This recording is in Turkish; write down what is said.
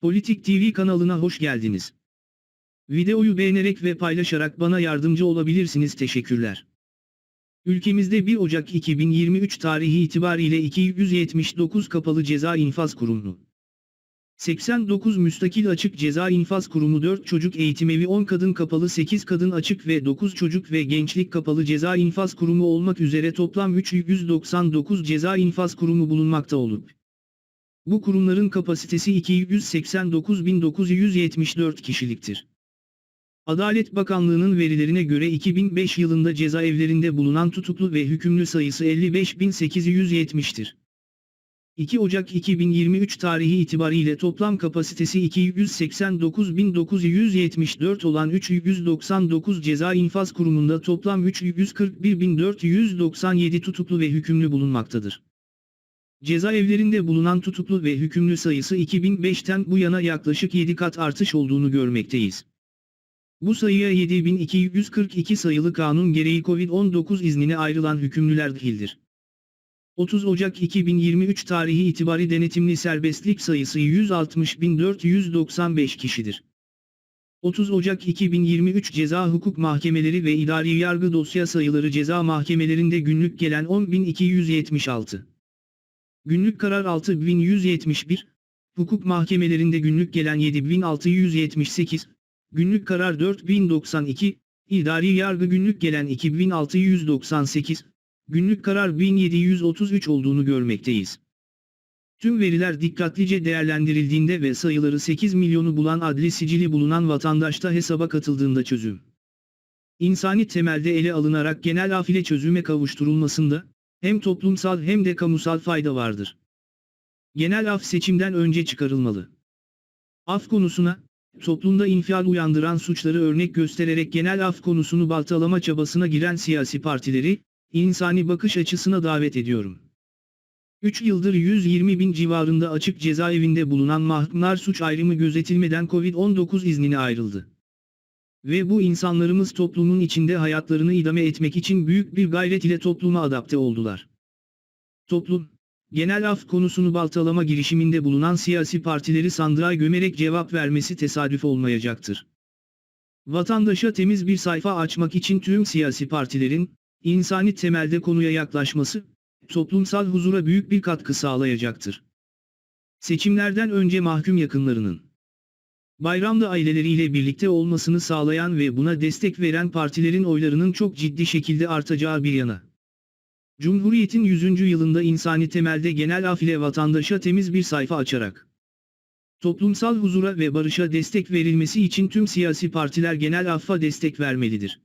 Politik TV kanalına hoş geldiniz. Videoyu beğenerek ve paylaşarak bana yardımcı olabilirsiniz teşekkürler. Ülkemizde 1 Ocak 2023 tarihi itibariyle 279 kapalı ceza infaz kurumu. 89 müstakil açık ceza infaz kurumu 4 çocuk eğitimevi 10 kadın kapalı 8 kadın açık ve 9 çocuk ve gençlik kapalı ceza infaz kurumu olmak üzere toplam 399 ceza infaz kurumu bulunmakta olup, bu kurumların kapasitesi 289.974 kişiliktir. Adalet Bakanlığı'nın verilerine göre 2005 yılında cezaevlerinde bulunan tutuklu ve hükümlü sayısı 55.870'tir. 2 Ocak 2023 tarihi itibariyle toplam kapasitesi 289.974 olan 399 ceza infaz kurumunda toplam 341.497 tutuklu ve hükümlü bulunmaktadır. Cezaevlerinde bulunan tutuklu ve hükümlü sayısı 2005'ten bu yana yaklaşık 7 kat artış olduğunu görmekteyiz. Bu sayıya 7242 sayılı kanun gereği COVID-19 iznine ayrılan hükümlüler dahildir. 30 Ocak 2023 tarihi itibari denetimli serbestlik sayısı 160.495 kişidir. 30 Ocak 2023 Ceza Hukuk Mahkemeleri ve İdari Yargı Dosya Sayıları Ceza Mahkemelerinde günlük gelen 10.276. Günlük karar 6171, hukuk mahkemelerinde günlük gelen 7678, günlük karar 4092, idari yargı günlük gelen 2698, günlük karar 1733 olduğunu görmekteyiz. Tüm veriler dikkatlice değerlendirildiğinde ve sayıları 8 milyonu bulan adli sicili bulunan vatandaşta hesaba katıldığında çözüm. İnsani temelde ele alınarak genel af ile çözüme kavuşturulmasında, hem toplumsal hem de kamusal fayda vardır. Genel af seçimden önce çıkarılmalı. Af konusuna, toplumda infial uyandıran suçları örnek göstererek genel af konusunu baltalama çabasına giren siyasi partileri, insani bakış açısına davet ediyorum. 3 yıldır 120 bin civarında açık cezaevinde bulunan mahkumlar suç ayrımı gözetilmeden Covid-19 iznine ayrıldı. Ve bu insanlarımız toplumun içinde hayatlarını idame etmek için büyük bir gayret ile topluma adapte oldular. Toplum, genel af konusunu baltalama girişiminde bulunan siyasi partileri sandığa gömerek cevap vermesi tesadüf olmayacaktır. Vatandaşa temiz bir sayfa açmak için tüm siyasi partilerin, insani temelde konuya yaklaşması, toplumsal huzura büyük bir katkı sağlayacaktır. Seçimlerden önce mahkum yakınlarının, bayramda aileleriyle birlikte olmasını sağlayan ve buna destek veren partilerin oylarının çok ciddi şekilde artacağı bir yana. Cumhuriyetin 100. yılında insani temelde genel af ile vatandaşa temiz bir sayfa açarak, toplumsal huzura ve barışa destek verilmesi için tüm siyasi partiler genel affa destek vermelidir.